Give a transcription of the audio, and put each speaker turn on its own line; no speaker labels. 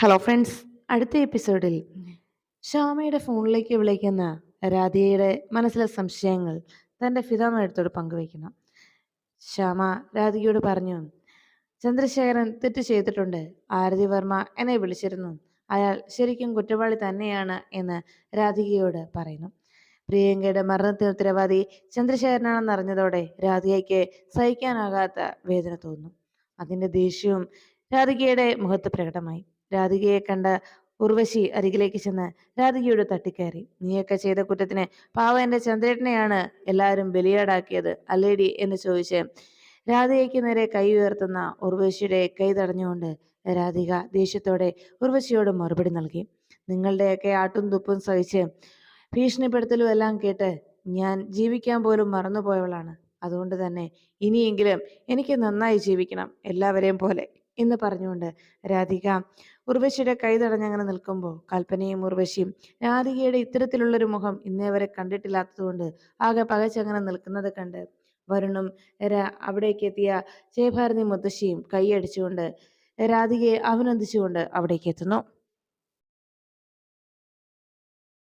Hello friends അടുത്ത എപ്പിസോഡിൽ ശ്യാമയുടെ ഫോണിലേക്ക് വിളിക്കുന്ന രാധികയുടെ മനസ്സിലെ സംശയങ്ങൾ തന്റെ ഫിതാമയടുത്തോട് പങ്കുവയ്ക്കണം ശ്യാമ രാധികയോട് പറഞ്ഞു ചന്ദ്രശേഖരൻ തെറ്റ് ചെയ്തിട്ടുണ്ട്. ആരതി വർമ്മ എന്നെ വിളിച്ചിരുന്നു. അയാൾ ശരിക്കും കുറ്റവാളി തന്നെയാണ് എന്ന് രാധികയോട് പറയുന്നു. പ്രിയങ്കയുടെ മരണത്തിന് ഉത്തരവാദി ചന്ദ്രശേഖരനാണെന്ന് അറിഞ്ഞതോടെ രാധികയ്ക്ക് സഹിക്കാനാകാത്ത വേദന തോന്നുന്നു. അതിന്റെ ദേഷ്യവും രാധികയുടെ മുഖത്ത് പ്രകടമായി. രാധികയെ കണ്ട ഉർവശി അരികിലേക്ക് ചെന്ന് രാധികയോട് തട്ടിക്കയറി. നീയൊക്കെ ചെയ്ത കുറ്റത്തിന് പാവ എന്റെ ചന്ദ്രേട്ടനെയാണ് എല്ലാവരും ബലിയാടാക്കിയത് അല്ലേടി? എന്ന് ചോദിച്ച് രാധികയ്ക്ക് നേരെ കൈ ഉയർത്തുന്ന ഉർവശിയുടെ കൈ തടഞ്ഞുകൊണ്ട് രാധിക ദേഷ്യത്തോടെ ഉർവശിയോട് മറുപടി നൽകി. നിങ്ങളുടെയൊക്കെ ആട്ടും തുപ്പും സഹിച്ച് ഭീഷണിപ്പെടുത്തലും എല്ലാം കേട്ട് ഞാൻ ജീവിക്കാൻ പോലും മറന്നുപോയവളാണ്. അതുകൊണ്ട് തന്നെ ഇനിയെങ്കിലും എനിക്ക് നന്നായി ജീവിക്കണം എല്ലാവരെയും പോലെ. എന്ന് പറഞ്ഞുകൊണ്ട് രാധിക ഉർവശിയുടെ കൈ തടഞ്ഞങ്ങനെ നിൽക്കുമ്പോൾ കൽപ്പനയും ഉർവശിയും രാധികയുടെ ഇത്തരത്തിലുള്ളൊരു മുഖം ഇന്നേ വരെ കണ്ടിട്ടില്ലാത്തതുകൊണ്ട് ആകെ പകച്ചങ്ങനെ നിൽക്കുന്നത് കണ്ട് വരുണും അവിടേക്ക് എത്തിയ ജയഭാരതി മുത്തശ്ശിയും കൈയടിച്ചുകൊണ്ട് രാധികയെ അഭിനന്ദിച്ചുകൊണ്ട് അവിടേക്ക് എത്തുന്നു.